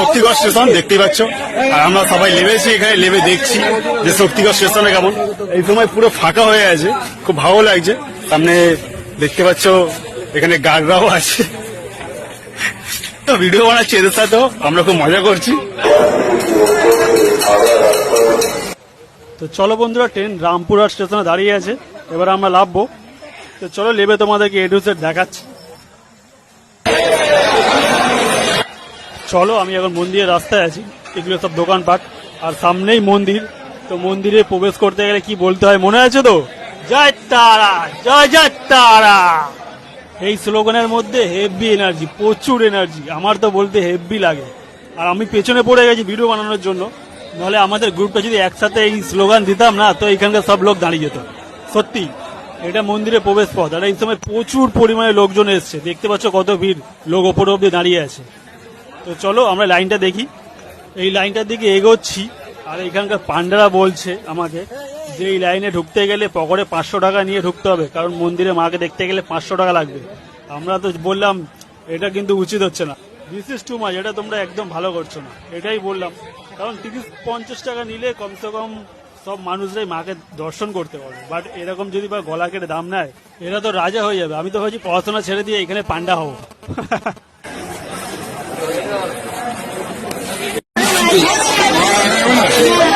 Shaktigarh station দেখতেই পাচ্ছ। আর আমরা সবাই নেমেছি এখানে নেমে দেখছি যে শক্তিগড় স্টেশনে কেমন। এই সময় পুরো ফাঁকা হয়ে আছে, খুব ভালো লাগছে। সামনে দেখতে পাচ্ছ, এখানে গার্ডরাও আছে। তো ভিডিও বানাচ্ছি এদের সাথেও আমরা খুব মজা করছি। তো চলো বন্ধুরা ট্রেন রামপুরহাট স্টেশনে দাঁড়িয়ে আছে। এবার আমরা লাভবো তো চলো, লেবে তোমাদেরকে এডুসেট দেখাচ্ছি। চলো, আমি এখন মন্দিরের রাস্তায় আছি। এগুলো সব দোকানপাট। আর সামনেই মন্দির। তো মন্দিরে প্রবেশ করতে গেলে কি বলতে হয় মনে আছে তো? জয় তারা, জয় জয় তারা। এই স্লোগানের মধ্যে হেভি এনার্জি প্রচুর এনার্জি আমার তো বলতে হেভি লাগে। আর আমি পেছনে পড়ে গেছি ভিডিও বানানোর জন্য। নাহলে আমাদের গ্রুপটা যদি একসাথে এই স্লোগান দিতাম না, তো এখানকার সব লোক দাঁড়িয়ে যেত। সত্যি, এটা মন্দিরে প্রবেশ পথ। আর এই সময় প্রচুর পরিমাণে লোকজন এসছে। দেখতে পাচ্ছ কত ভিড়। লোক ওপরে অব্দি দাঁড়িয়ে আছে। তো চলো আমরা লাইনটা দেখি। এই লাইনটার দিকে এগোচ্ছি, আর এখানকার পান্ডারা বলছে আমাকে যে এই লাইনে ঢুকতে গেলে পকেটে পাঁচশো টাকা নিয়ে ঢুকতে হবে, কারণ মন্দিরে মাকে দেখতে গেলে পাঁচশো টাকা লাগবে। আমরা তো বললাম, এটা কিন্তু উচিত হচ্ছে না। দিস ইস টু মাছ এটা তোমরা একদম ভালো করছ না। এটাই বললাম। কারণ তিরিশ, পঞ্চাশ টাকা নিলে কমসে কম সব মানুষরাই মাকে দর্শন করতে পারবে। বাট এরকম যদি বা গলা কেটে দাম নেয়, এরা তো রাজা হয়ে যাবে। আমি তো ভাবছি পড়াশোনা ছেড়ে দিয়ে এখানে পান্ডা হব। Yeah.